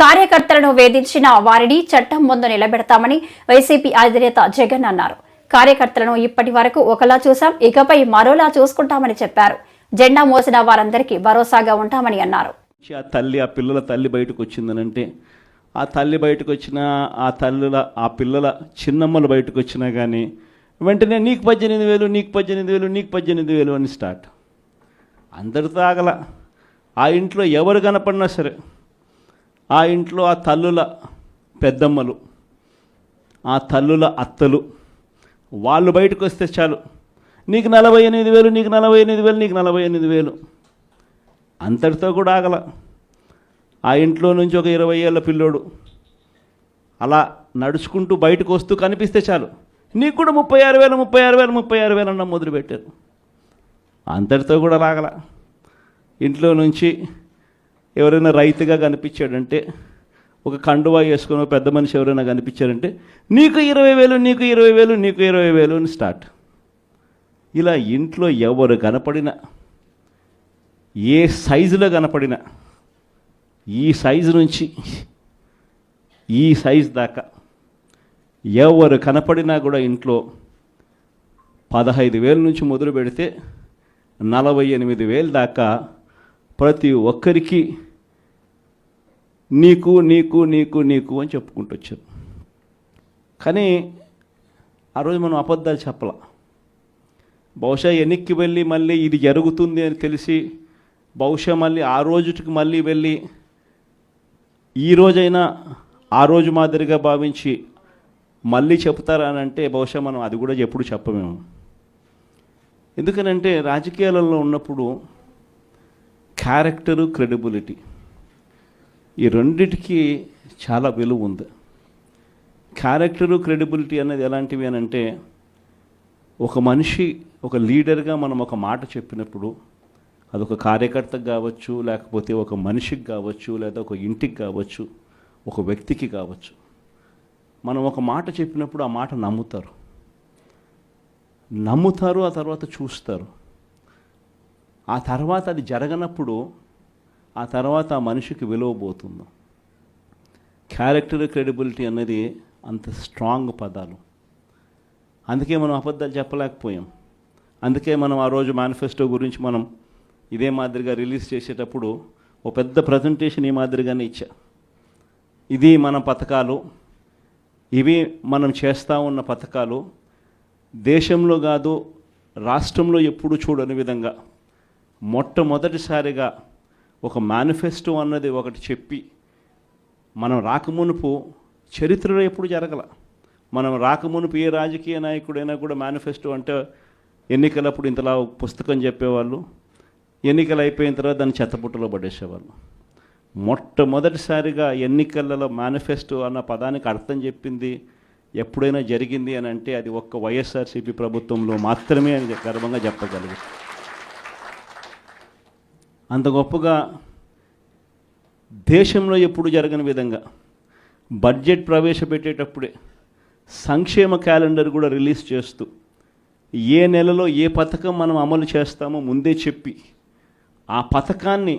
కార్యకర్తలను వేధించిన వారిని చట్టం ముందు నిలబెడతామని వైసీపీ అధినేత జగన్ అన్నారు. కార్యకర్తలను ఇప్పటి వరకు ఒకలా చూశాం ఇకపై మరోలా చూసుకుంటామని చెప్పారు. జెండా మోసిన వారందరికీ భరోసాగా ఉంటామని అన్నారు. ఆ తల్లి ఆ పిల్లల తల్లి బయటకు వచ్చిందనంటే ఆ తల్లి బయటకు వచ్చిన ఆ తల్లుల ఆ పిల్లల చిన్నమ్మలు బయటకు వచ్చినా కానీ వెంటనే నీకు పద్దెనిమిది వేలు నీకు పద్దెనిమిది వేలు నీకు పద్దెనిమిది వేలు అని స్టార్ట్. అందరితో ఆగల. ఆ ఇంట్లో ఎవరు కనపడినా సరే ఆ ఇంట్లో ఆ తల్లుల పెద్దమ్మలు ఆ తల్లుల అత్తలు వాళ్ళు బయటకు వస్తే చాలు. నీకు నలభై ఎనిమిది వేలు నీకు నలభై ఎనిమిది వేలు నీకు నలభై ఎనిమిది వేలు. అంతటితో కూడా ఆగల. ఆ ఇంట్లో నుంచి ఒక ఇరవై ఏళ్ళ పిల్లోడు అలా నడుచుకుంటూ బయటకు వస్తూ కనిపిస్తే చాలు. నీకు కూడా ముప్పై ఆరు వేలు ముప్పై ఆరు వేలు ముప్పై ఆరు వేలు అన్న మొదలుపెట్టారు. అంతటితో కూడా రాగల ఇంట్లో నుంచి ఎవరైనా రైతుగా కనిపించాడంటే ఒక కండువా వేసుకుని ఒక పెద్ద మనిషి ఎవరైనా కనిపించారంటే నీకు ఇరవై వేలు నీకు ఇరవై వేలు నీకు ఇరవై వేలు అని స్టార్ట్. ఇలా ఇంట్లో ఎవరు కనపడినా ఏ సైజులో కనపడినా ఈ సైజు నుంచి ఈ సైజు దాకా ఎవరు కనపడినా కూడా ఇంట్లో పదహైదు వేల నుంచి మొదలు పెడితే నలభై ఎనిమిది వేలు దాకా ప్రతి ఒక్కరికి నీకు నీకు నీకు నీకు అని చెప్పుకుంటూ వచ్చారు. కానీ ఆ రోజు మనం అబద్ధాలు చెప్పలా. బహుశా వెనక్కి వెళ్ళి మళ్ళీ ఇది జరుగుతుంది అని తెలిసి బహుశా మళ్ళీ ఆ రోజుకి మళ్ళీ వెళ్ళి ఈ రోజైనా ఆ రోజు మాదిరిగా భావించి మళ్ళీ చెప్తారా అని అంటే బహుశా మనం అది కూడా ఎప్పుడు చెప్పమేము. ఎందుకనంటే రాజకీయాలలో ఉన్నప్పుడు క్యారెక్టరు క్రెడిబిలిటీ. ఈ రెండిటికి చాలా విలువ ఉంది. క్యారెక్టరు క్రెడిబిలిటీ అనేది ఎలాంటివి అని అంటే ఒక మనిషి ఒక లీడర్గా మనం ఒక మాట చెప్పినప్పుడు అదొక కార్యకర్తకు కావచ్చు లేకపోతే ఒక మనిషికి కావచ్చు లేదా ఒక ఇంటికి కావచ్చు ఒక వ్యక్తికి కావచ్చు. మనం ఒక మాట చెప్పినప్పుడు ఆ మాట నమ్ముతారు. నమ్ముతారు ఆ తర్వాత చూస్తారు. ఆ తర్వాత అది జరగనప్పుడు ఆ తర్వాత ఆ మనిషికి విలువబోతుంది క్యారెక్టర్ క్రెడిబిలిటీ అనేది అంత స్ట్రాంగ్ పదాలు. అందుకే మనం అబద్ధాలు చెప్పలేకపోయాం. అందుకే మనం ఆ రోజు మేనిఫెస్టో గురించి మనం ఇదే మాదిరిగా రిలీజ్ చేసేటప్పుడు ఓ పెద్ద ప్రజెంటేషన్ ఈ మాదిరిగానే ఇచ్చా. ఇది మన పథకాలు ఇవి మనం చేస్తూ ఉన్న పథకాలు దేశంలో కాదు రాష్ట్రంలో ఎప్పుడు చూడని విధంగా మొట్టమొదటిసారిగా ఒక మేనిఫెస్టో అన్నది ఒకటి చెప్పి మనం రాకమునుపు చరిత్రలో ఎప్పుడు జరగల. మనం రాకమునుపు ఏ రాజకీయ నాయకుడైనా కూడా మేనిఫెస్టో అంటే ఎన్నికలప్పుడు ఇంతలా పుస్తకం చెప్పేవాళ్ళు ఎన్నికలు అయిపోయిన తర్వాత దాన్ని చెత్తపుట్టలో పడేసేవాళ్ళు. మొట్టమొదటిసారిగా ఎన్నికలలో మేనిఫెస్టో అన్న పదానికి అర్థం చెప్పింది ఎప్పుడైనా జరిగింది అని అంటే అది ఒక్క వైఎస్ఆర్సీపీ ప్రభుత్వంలో మాత్రమే అని గర్వంగా చెప్పగలుగుతాం అంత గొప్పగా దేశంలో ఎప్పుడు జరగని విధంగా బడ్జెట్ ప్రవేశపెట్టేటప్పుడే సంక్షేమ క్యాలెండర్ కూడా రిలీజ్ చేస్తూ ఏ నెలలో ఏ పథకం మనం అమలు చేస్తామో ముందే చెప్పి ఆ పథకాన్ని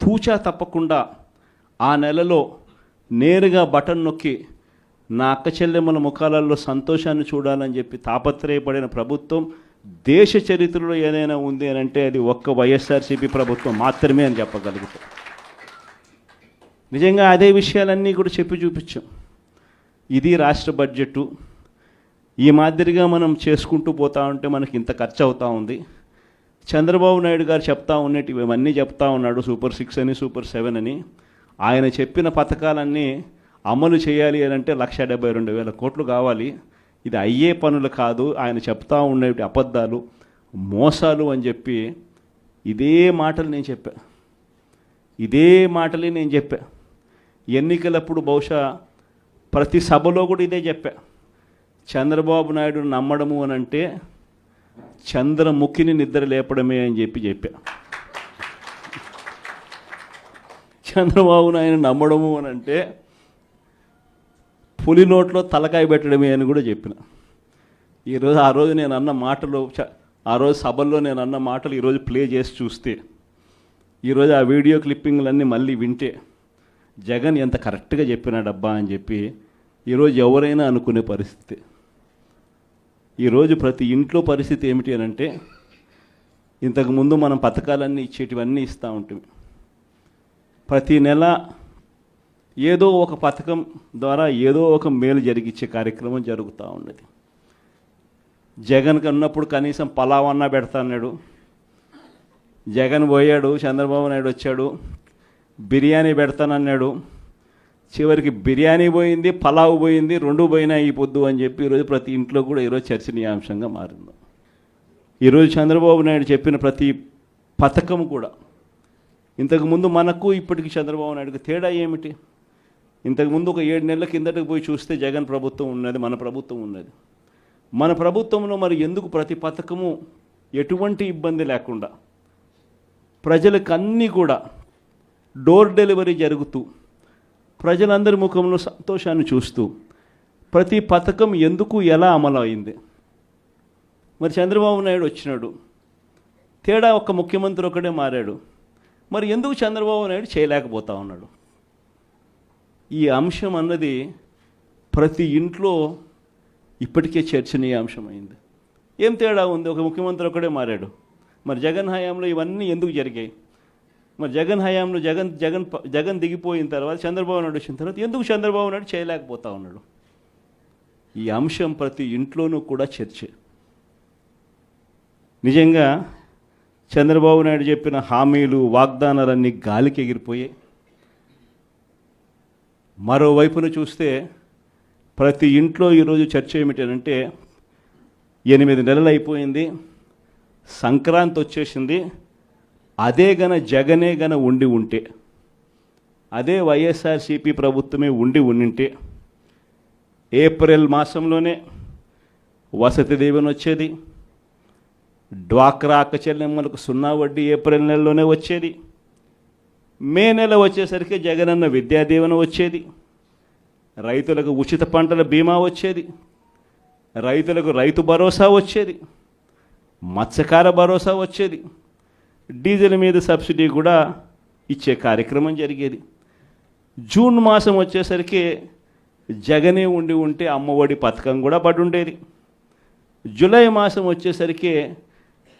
తూచా తప్పకుండా ఆ నెలలో నేరుగా బటన్ నొక్కి నా అక్క చెల్లెమ్మల ముఖాలలో సంతోషాన్ని చూడాలని చెప్పి తాపత్రయపడిన ప్రభుత్వం దేశ చరిత్రలో ఏదైనా ఉంది అని అంటే అది ఒక్క వైఎస్ఆర్సీపీ ప్రభుత్వం మాత్రమే అని చెప్పగలుగుతాం. నిజంగా అదే విషయాలన్నీ కూడా చెప్పి చూపించాం. ఇది రాష్ట్ర బడ్జెట్. ఈ మాదిరిగా మనం చేసుకుంటూ పోతా ఉంటే మనకి ఇంత ఖర్చు అవుతా ఉంది. చంద్రబాబు నాయుడు గారు చెప్తా ఉన్నట్టు ఇవన్నీ చెప్తా ఉన్నాడు సూపర్ సిక్స్ అని సూపర్ సెవెన్ అని. ఆయన చెప్పిన పథకాలన్నీ అమలు చేయాలి అని అంటే లక్ష డెబ్బై రెండు వేల కోట్లు కావాలి. ఇది అయ్యే పనులు కాదు ఆయన చెప్తా ఉండేటి అబద్ధాలు మోసాలు అని చెప్పి ఇదే మాటలు నేను చెప్పా. ఇదే మాటలే నేను చెప్పా. ఎన్నికలప్పుడు బహుశా ప్రతి సభలో కూడా ఇదే చెప్పా. చంద్రబాబు నాయుడు నమ్మడము అని అంటే చంద్రముఖిని నిద్ర లేపడమే అని చెప్పి చెప్పా. చంద్రబాబు నాయుడు నమ్మడము అని అంటే పులి నోట్లో తలకాయ పెట్టడమే అని కూడా చెప్పిన. ఈరోజు ఆ రోజు నేను అన్న మాటలు చ- ఆ రోజు సభల్లో నేను అన్న మాటలు ఈరోజు ప్లే చేసి చూస్తే ఈరోజు ఆ వీడియో క్లిప్పింగ్లన్నీ మళ్ళీ వింటే జగన్ ఎంత కరెక్ట్గా చెప్పినాడబ్బా అని చెప్పి ఈరోజు ఎవరైనా అనుకునే పరిస్థితి. ఈరోజు ప్రతి ఇంట్లో పరిస్థితి ఏమిటి అని అంటే ఇంతకుముందు మనం పథకాలన్నీ ఇచ్చేటివన్నీ ఇస్తూ ఉంటుంది ప్రతి నెల ఏదో ఒక పథకం ద్వారా ఏదో ఒక మేలు జరిగించే కార్యక్రమం జరుగుతూ ఉన్నది. జగన్ కన్నప్పుడు కనీసం పలావన్నా పెడతా అన్నాడు. జగన్ పోయాడు చంద్రబాబు నాయుడు వచ్చాడు బిర్యానీ పెడతానన్నాడు చివరికి బిర్యానీ పోయింది పలావ్ పోయింది రెండు పోయినా ఈ పొద్దు అని చెప్పి ఈరోజు ప్రతి ఇంట్లో కూడా ఈరోజు చర్చనీయాంశంగా మారింది. ఈరోజు చంద్రబాబు నాయుడు చెప్పిన ప్రతి పథకం కూడా ఇంతకుముందు మనకు ఇప్పటికి చంద్రబాబు నాయుడుకి తేడా ఏమిటి? ఇంతకుముందు ఒక ఏడు నెలల కిందటకు పోయి చూస్తే జగన్ ప్రభుత్వం ఉన్నది మన ప్రభుత్వం ఉన్నది. మన ప్రభుత్వంలో మరి ఎందుకు ప్రతి పథకము ఎటువంటి ఇబ్బంది లేకుండా ప్రజలకు అన్నీ కూడా డోర్ డెలివరీ జరుగుతూ ప్రజలందరి ముఖంలో సంతోషాన్ని చూస్తూ ప్రతి పథకం ఎందుకు ఎలా అమలు అయింది? మరి చంద్రబాబు నాయుడు వచ్చినాడు. తేడా ఒక్క ముఖ్యమంత్రి ఒకడే మారాడు. మరి ఎందుకు చంద్రబాబు నాయుడు చేయలేకపోతా ఉన్నాడు? ఈ అంశం అన్నది ప్రతి ఇంట్లో ఇప్పటికే చర్చనీయాంశమైంది ఏం తేడా ఉంది? ఒక ముఖ్యమంత్రి ఒకడే మారాడు. మరి జగన్ హయాంలో ఇవన్నీ ఎందుకు జరిగాయి? మరి జగన్ హయాంలో జగన్ జగన్ జగన్ దిగిపోయిన తర్వాత చంద్రబాబు నాయుడు వచ్చిన తర్వాత ఎందుకు చంద్రబాబు నాయుడు చేయలేకపోతా ఉన్నాడు? ఈ అంశం ప్రతి ఇంట్లోనూ కూడా చర్చ. నిజంగా చంద్రబాబు నాయుడు చెప్పిన హామీలు వాగ్దానాలన్నీ గాలికి ఎగిరిపోయాయి. మరోవైపున చూస్తే ప్రతి ఇంట్లో ఈరోజు చర్చ ఏమిటంటే ఎనిమిది నెలలు అయిపోయింది సంక్రాంతి వచ్చేసింది అదే గన జగనే గన ఉండి ఉంటే అదే వైఎస్ఆర్సీపీ ప్రభుత్వమే ఉండి ఉండింటే ఏప్రిల్ మాసంలోనే వసతి దీవెన వచ్చేది డ్వాక్రా అక్క చెల్లెమ్మలకు సున్నా వడ్డీ ఏప్రిల్ నెలలోనే వచ్చేది మే నెల వచ్చేసరికి జగనన్న విద్యా దీవెన వచ్చేది. రైతులకు ఉచిత పంటల బీమా వచ్చేది. రైతులకు రైతు భరోసా వచ్చేది. మత్స్యకార భరోసా వచ్చేది. డీజిల్ మీద సబ్సిడీ కూడా ఇచ్చే కార్యక్రమం జరిగేది. జూన్ మాసం వచ్చేసరికి జగనే ఉండి ఉంటే అమ్మఒడి పథకం కూడా పడుండేది జూలై మాసం వచ్చేసరికి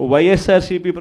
వైఎస్ఆర్సీపీ